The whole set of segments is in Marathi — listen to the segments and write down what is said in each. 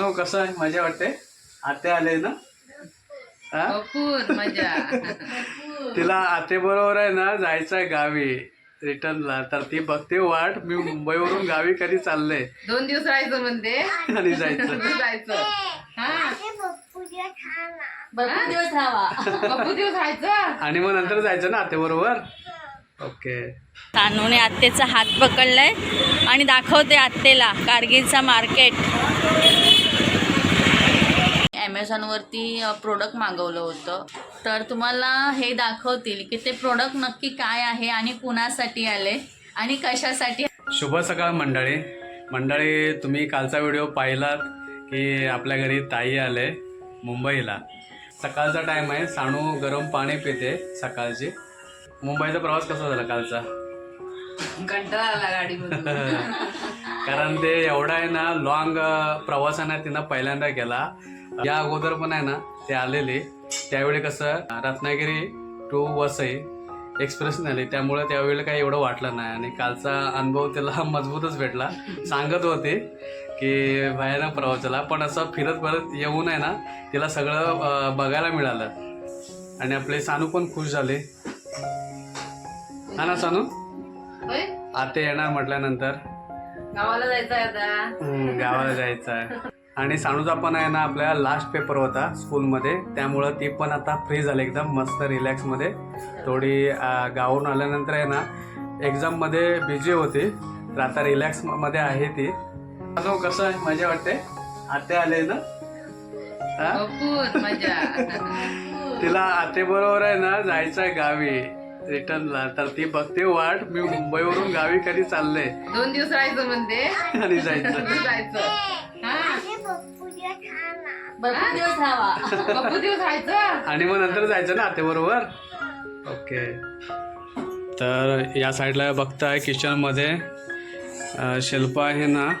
सानू कसं आहे मजा वाटते. आते आले ना? हा? भरपूर मजा. तिला आते बरोबर आहे ना जायचं आहे गावी रिटर्नला. तर ती बघते वाट. मी मुंबईवरून गावी कधी चालले. दोन दिवस राहायचं म्हणते. आणि जायचं. जायचं. हा? भरपूर दिवस राहावा. भरपूर दिवस राहायचं? आणि मग नंतर जायचं ना आते बरोबर? ओके. तानूने आत्तेचा हात पकडलाय आणि दाखवते आत्तेला कारगिलचा मार्केट. ॲमेझॉनवरती प्रोडक्ट मागवलं होतं. तर तुम्हाला हे दाखवतील की ते प्रोडक्ट नक्की काय आहे आणि कुणासाठी आले आणि कशासाठी शुभ सकाळ मंडळी. मंडळी तुम्ही कालचा व्हिडिओ पाहिलात की आपल्या घरी ताई आले मुंबईला. सकाळचा टाईम आहे साणू गरम पाणी पिते सकाळची. मुंबईचा प्रवास कसा झाला कालचा? कंटाळा आला गाडीमधून. कारण ते एवढा आहे ना लॉंग प्रवासाने तिनं पहिल्यांदा केला. या अगोदर पण आहे ना ते आलेले. त्यावेळी कसं रत्नागिरी टू वसई एक्सप्रेस आली त्यामुळे त्यावेळी काही एवढं वाटलं नाही. आणि कालचा अनुभव त्याला मजबूतच भेटला. सांगत होते की भयानक प्रवास झाला पण असं फिरत परत येऊन आहे ना तिला सगळं बघायला मिळालं. आणि आपले सानू पण खुश झाले. हा ना सानू? आते येणार म्हटल्यानंतर. गावाला जायचं गावाला जायचं आहे आणि साणूचा पण आहे ना आपल्या लास्ट पेपर होता स्कूलमध्ये त्यामुळं ती पण आता फ्री झाली एकदम मस्त रिलॅक्समध्ये थोडी अं, गावाहून आल्यानंतर आहे ना एक्झाममध्ये बिझी होती. तर आता रिलॅक्समध्ये आहे ती. असं कसं आहे? मजा वाटते? आते आले ना? तिला आते बरोबर आहे ना जायचं आहे गावी रिटर्नला. तर ती बघते वाट. मी मुंबईवरून गावी कधी चालले? दोन दिवस राहायचं म्हणते. आणि जायचं. जायचं भरपूर दिवस राहावा. भरपूर दिवस राहायचं? आणि मग नंतर जायचं ना आते बरोबर? ओके. तर या साईडला बघताय किचनमध्ये अं, शिल्पा आहे ना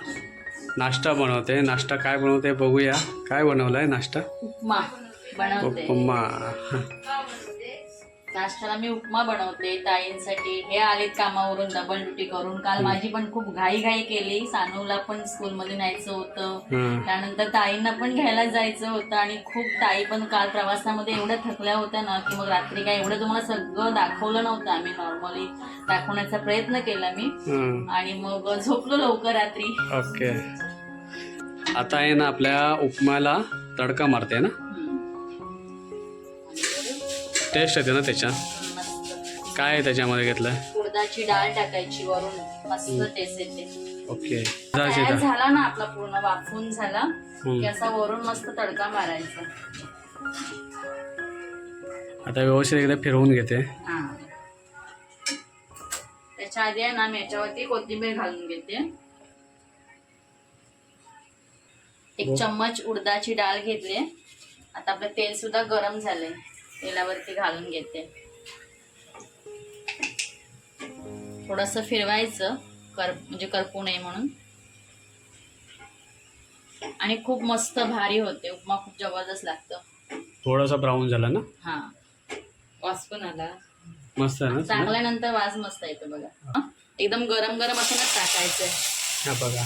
नाश्ता बनवते. नाश्ता काय बनवते बघूया. काय बनवलाय नाश्ता? उपमा बनवते. उपमा. नाश्त्याला मी उपमा बनवते ताईंसाठी. हे आलेत कामावरून डबल ड्युटी करून. काल माझी पण खूप घाई घाई केली. सानूला पण स्कूलमध्ये न्यायचं होतं. त्यानंतर ताईंना पण घ्यायला जायचं होतं आणि खूप ताई पण काल प्रवासामध्ये एवढ्या थकल्या होत्या ना की मग रात्री काय एवढं तुम्हाला सगळं दाखवलं नव्हतं आम्ही नॉर्मली दाखवण्याचा प्रयत्न केला मी. आणि मग झोपलो लवकर रात्री. ओके. आता आहे ना आपल्या उपमाला तडका मारते ना? टेस्ट येते ना त्याच्या काय आहे त्याच्यामध्ये घेतलं? उडदाची डाळ टाकायची वरून. मस्त टेस्ट येते. ओके. तयार झाला ना आपला पूर्ण वाफून झाला की. असा वरून मस्त तडका मारायचा. आता व्यवस्थित एकदा फिरवून घेते. हा. त्याच्या आधी आहे ना मी याच्यावरती कोथिंबीर घालून घेते. एक चम्मच उडदाची डाळ घेतली. आता आपलं तेल सुद्धा गरम झालंय. तेलावरती घालून घेते. थोडस फिरवायचं कर म्हणजे करपू नये म्हणून. आणि खूप मस्त भारी होते उपमा खूप जबरदस्त लागतं. थोडासा ब्राऊन झाला ना? हा. वास पण आला. मस्त आहे ना? चांगल्यानंतर वास मस्त येतो बघा? एकदम गरम गरम असतानाच टाकायचं. बघा.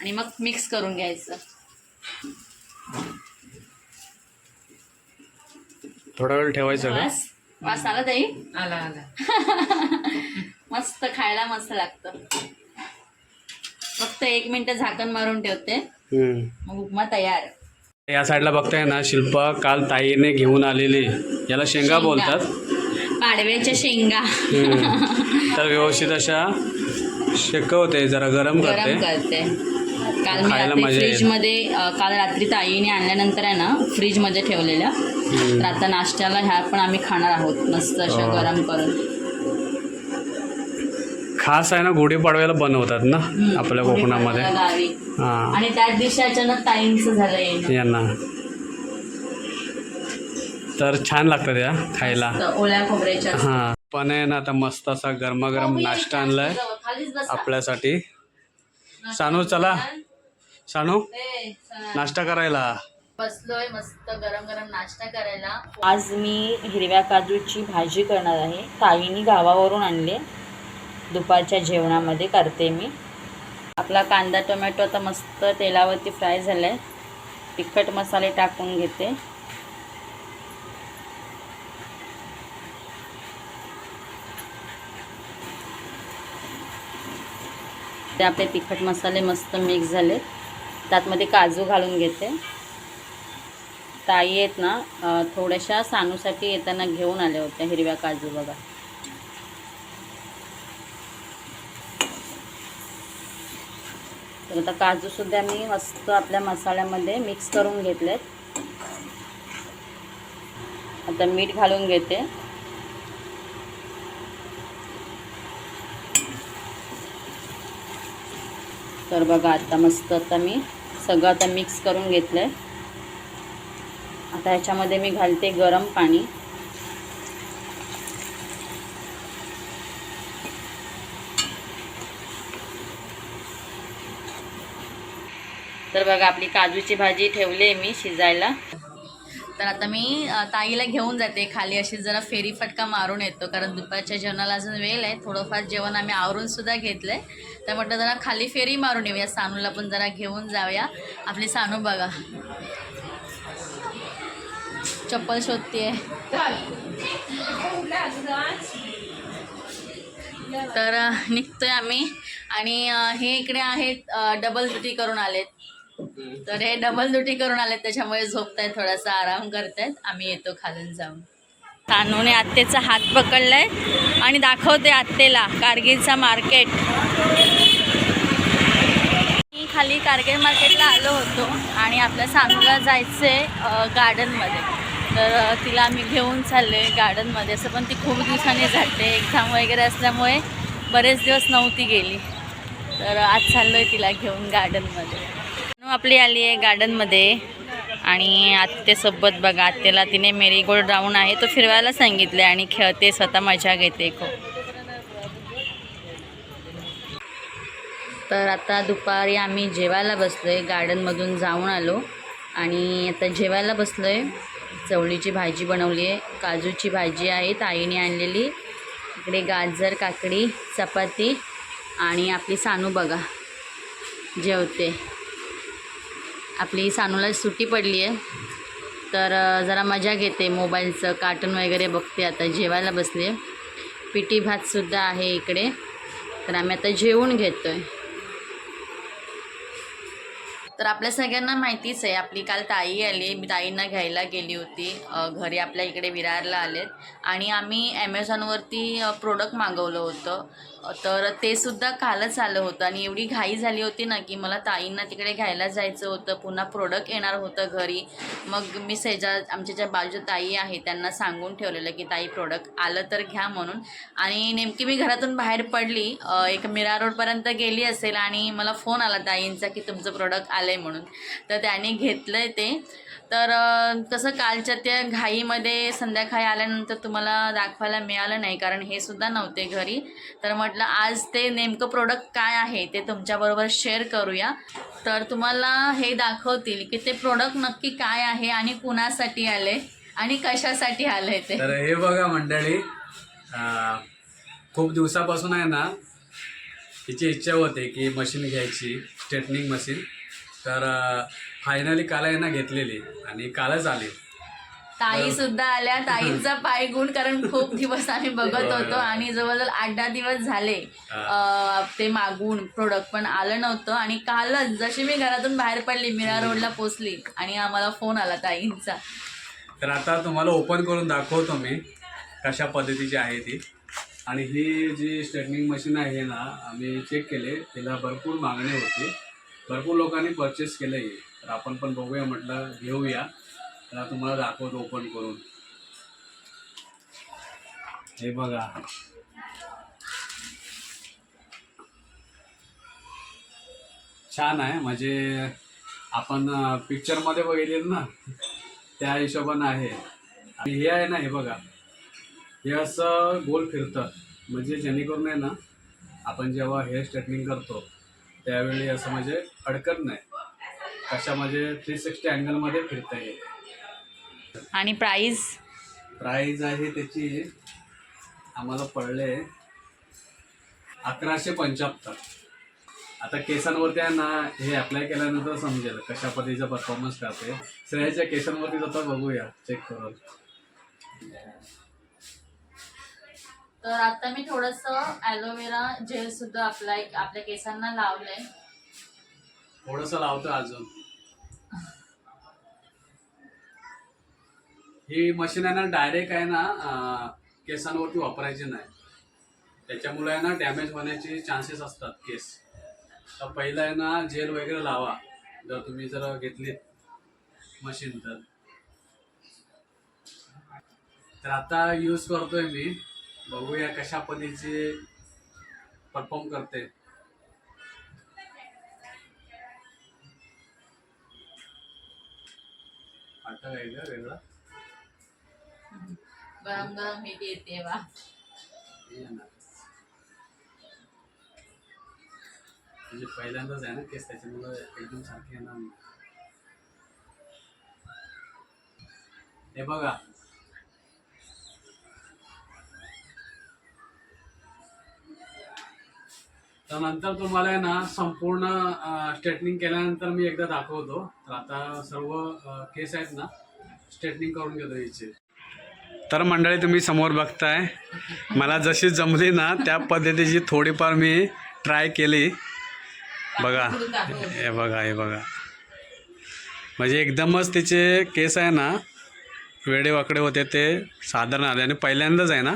आणि मग मिक्स करून घ्यायचं. थोडा वेळ ठेवायचं का? वास वास आला ताई? आला आला. मस्त खायला मस्त लागतं. फक्त एक मिनिट झाकण मारून ठेवते. हम्म. मग उपमा तयार. या साईडला बघताय ना शिल्पा काल ताईने घेऊन आलेली. याला शेंगा बोलतात. पाडव्याच्या शेंगा. हम्म. तर व्यवस्थित अशा शेकवते जरा गरम करते. गरम करते. काल मी खायला रात्री मजा येईल. फ्रीजमध्ये अं, काल रात्री ताईने आणल्यानंतर आहे ना फ्रीजमध्ये ठेवलेल्या. तर आता नाश्त्याला ह्या पण आम्ही खाणार आहोत. मस्त अशा. गरम करून. खास आहे ना गुढीपाडव्याला बनवतात ना आपल्या कोकणामध्ये. हा. आणि त्याच दिवशी अचानक ताईंचं झालं येणं. यांना तर छान लागतं त्या खायला. तर ओल्या खोबऱ्याच्या. हा. पण आहे ना आता मस्त असा गरमागरम नाश्ता आणलाय खालीच बसा. आपल्यासाठी. सानू चला. सानू. नाश्ता करायला. बसलोय मस्त गरम गरम नाश्ता करायला. आज मी हिरव्या काजूची भाजी करणार आहे. ताईनी गावावरून आणले. दुपारच्या जेवणामध्ये करते मी. आपला कांदा टोमॅटो आता मस्त तेलावरती फ्राय झाला आहे तिखट मसाले टाकून घेते. ते आपले तिखट मसाले मस्त मिक्स झाले त्यातमध्ये काजू घालून घेते. ताई आहेत ना थोड्याशा सानूसाठी येताना घेऊन आल्या होत्या हिरव्या काजू बघा. तर आता काजूसुद्धा मी मस्त आपल्या मसाल्यामध्ये मिक्स करून घेतलेत. आता मीठ घालून घेते. तर बघा आता मस्त आता मी सगळं आता मिक्स करून घेतलं आहे आता ह्याच्यामध्ये मी घालते गरम पाणी. तर बघा आपली काजूची भाजी ठेवली मी शिजायला. तर आता मी ताईला घेऊन जाते. खाली अशी जरा फेरी फटका मारून येतो कारण दुपारच्या जेवणाला अजून वेळ आहे. थोडंफार जेवण आम्ही आवरून सुद्धा घेतलं आहे तर म्हटलं जरा खाली फेरी मारून येऊया. सानूला पण जरा घेऊन जाऊया. आपली सानू बघा. चप्पल शोधते. तर निघतोय आम्ही. आणि हे इकडे आहेत डबल ड्युटी करून आलेत. तर हे डबल ड्युटी करून आलेत त्याच्यामुळे झोपतायत थोडासा आराम करतायत. आम्ही येतो खालून जाऊन. तानूने आत्तेचा हात पकडलाय आणि दाखवते आत्तेला कारगिलचा मार्केट. मी खाली कारगिल मार्केटला आलो होतो आणि आपल्या सानूला जायचं आहे गार्डनमध्ये तर तिला आम्ही घेऊन चालले गार्डनमध्ये असं पण ती खूप दिवसांनी जाते एक्झाम वगैरे असल्यामुळे बरेच दिवस नव्हती गेली. तर आज चाललो आहे तिला घेऊन गार्डनमध्ये आपली आली आहे गार्डनमध्ये आणि आत्तेसोबत बघा आत्तेला तिने मेरीगोल्ड राऊंड आहे तो फिरवायला सांगितले आणि खेळते स्वतः मजा घेते खूप. तर आता दुपारी आम्ही जेवायला बसलो आहे गार्डनमधून जाऊन आलो. आणि आता जेवायला बसलो आहे चवळीची भाजी बनवली आहे. काजूची भाजी आहे. ताईने आणलेली. इकडे गाजर काकडी चपाती आणि आपली सानू बघा. जेवते. आपली सानूला सुट्टी पडली आहे. तर जरा मजा घेते मोबाईलचं. कार्टून वगैरे बघते आता. जेवायला बसले. पिठी भातसुद्धा आहे इकडे. तर आम्ही आता जेवून घेतो आहे तर आपल्या सगळ्यांना माहितीच आहे. आपली काल ताई आली मी ताईंना घ्यायला गेली होती. घरी आपल्या इकडे विरारला आलेत. आणि आम्ही ॲमेझॉनवरती प्रोडक्ट मागवलं होतं. तर ते सुद्धा कालच आलं होतं. आणि एवढी घाई झाली होती ना की मला ताईंना तिकडे घ्यायला जायचं होतं. पुन्हा प्रोडक्ट येणार होतं घरी. मग मी सेजा आमच्या ज्या बाजू ताई आहे त्यांना सांगून ठेवलेलं की ताई प्रोडक्ट आलं तर घ्या म्हणून. आणि नेमकी मी घरातून बाहेर पडली. एक मिरा रोडपर्यंत गेली असेल आणि मला फोन आला ताईंचा की तुमचं प्रोडक्ट आलं आहे म्हणून. तर त्याने घेतलं आहे ते. तर कसं तसं कालच्या त्या घाईमध्ये संध्याकाळी आल्यानंतर तुम्हाला दाखवायला मिळालं नाही कारण हे सुद्धा नव्हते घरी. तर म्हटलं आज ते नेमकं प्रोडक्ट काय आहे ते तुमच्याबरोबर शेअर करूया. तर तुम्हाला हे दाखवतील की ते प्रोडक्ट नक्की काय आहे आणि कुणासाठी आले आणि कशासाठी आले ते. तर हे बघा मंडळी खूप दिवसापासून आहे ना तिची इच्छा होते की मशीन घ्यायची स्ट्रेटनिंग मशीन तर फायनली काल आहे ना घेतलेली आणि कालच आली. ताई सुद्धा आल्या. ताईंचा पाय गुण कारण खूप दिवस आम्ही बघत होतो आणि जवळजवळ आठ दहा दिवस झाले अं, ते मागून प्रोडक्ट पण आलं नव्हतं आणि कालच जशी मी घरातून बाहेर पडली मीरा रोडला पोचली आणि आम्हाला फोन आला ताईंचा. तर आता तुम्हाला ओपन करून दाखवतो मी कशा पद्धतीची आहे ती. आणि ही जी स्ट्रेटनिंग मशीन आहे ना आम्ही चेक केले तिला भरपूर मागणी होती. भरपूर लोकांनी परचेस केलं आहे तर आपण पण बघूया म्हटलं घेऊया. तर तुम्हाला दाखवतो ओपन करून. हे बघा. छान आहे. म्हणजे आपण पिक्चरमध्ये बघितले ना त्या हिशोबानं आहे. आणि हे आहे ना हे बघा. हे असं गोल फिरतं. म्हणजे जेणेकरून आहे ना आपण जेव्हा हेअर स्ट्रेटनिंग करतो त्यावेळी असं म्हणजे अडकत नाही. कशा म्हणजे थ्री सिक्स्टी अँगलमध्ये फिरतं हे आणि प्राईज प्राईज आहे त्याची आम्हाला पडले अकराशे पंच्याहत्तर. आता केसांवरती आहे ना हे अप्लाय केल्यानंतर समजेल कशा पद्धतीचा परफॉर्मन्स करते श्रेयाच्या केसांवरती आता बघूया चेक करून. तर आता मी थोडंसं ॲलोवेरा जेल सुद्धा अप्लाय आपल्या केसांना लावलंय. थोडस लावतो अजून. ही मशीन आहे ना डायरेक्ट आहे ना अं, केसांवरती वापरायची नाही. त्याच्यामुळे आहे ना डॅमेज होण्याचे चान्सेस असतात केस. तर पहिलं आहे ना जेल वगैरे लावा. जर तुम्ही जर घेतलीत मशीन तर. तर आता यूज करतोय मी. बघूया कशा पद्धतीचे परफॉर्म करते वाटतं काय का वेगळं गरम येते वा. म्हणजे पहिल्यांदाच आहे ना केस त्याच्यामुळे एकदम सारखे येणार. हे बघा तर नंतर तुम्हाला आहे ना संपूर्ण स्ट्रेटनिंग केल्यानंतर मी एकदा दाखवतो. तर आता सर्व केस आहेत ना स्ट्रेटनिंग करून घेतो याचे. तर मंडळी तुम्ही समोर बघताय. मला जशी जमली ना त्या पद्धतीची थोडीफार मी ट्राय केली. बघा. हे बघा हे बघा. म्हणजे एकदमच तिचे केस आहे ना वेडे वाकडे होते ते साधारण आले. आणि पहिल्यांदाच आहे ना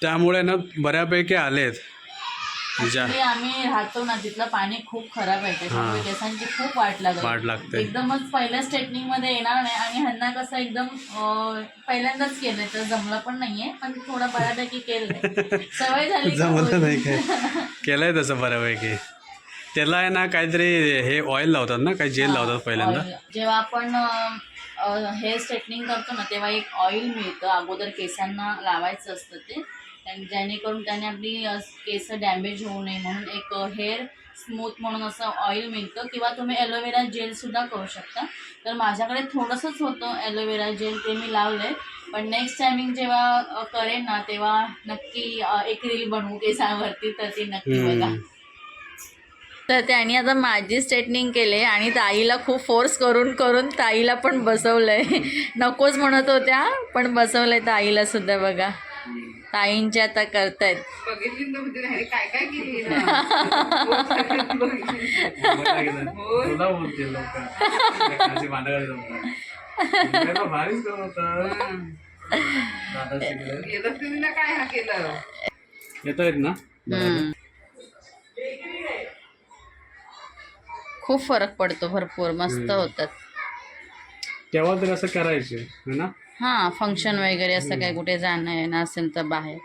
त्यामुळे ना बऱ्यापैकी आलेत. Actually आम्ही राहतो ना तिथलं पाणी खूप खराब आहे त्याच्यामुळे. केसांची खूप वाट लागते. एकदमच पहिल्या स्ट्रेटनिंगमध्ये येणार नाही आणि ह्यांना कसं एकदम पहिल्यांदाच केलंय तर जमलं पण नाहीये पण थोडं बऱ्यापैकी केलंय. सवय झाली जमलं. नाही काय? केलंय तसं बऱ्यापैकी. त्याला आहे ना काहीतरी हे ऑइल लावतात ना काही जेल लावतात पहिल्यांदा. जेव्हा आपण हेअर स्ट्रेटनिंग करतो ना तेव्हा एक ऑइल मिळतं. अगोदर केसांना लावायचं असतं ते. जेणेकरून त्याने आपली केस डॅमेज होऊ नये म्हणून एक हेअर स्मूथ म्हणून असं ऑइल मिळतं. किंवा तुम्ही ॲलोवेरा जेल सुद्धा करू शकता. तर माझ्याकडे थोडंसंच होतं ॲलोवेरा जेल ते मी लावलंय. पण नेक्स्ट टायमिंग जेव्हा करेन ना तेव्हा नक्की एक रील बनवू केसांवरती तर ती नक्की बघा. तर त्यांनी आता माझी स्ट्रेटनिंग केले आणि ताईला खूप फोर्स करून करून ताईला पण बसवलंय. नकोच म्हणत होत्या पण बसवलंय ताईला सुद्धा बघा. ताईंचे आता करतायत. म्हणजे हा येत आहेत ना? हम्म. खूप फरक पडतो भरपूर. मस्त होतात. तेव्हा तर असं करायचे है ना? हां फंक्शन वगैरे असं काय कुठे जाणं येणं असेल तर बाहेर.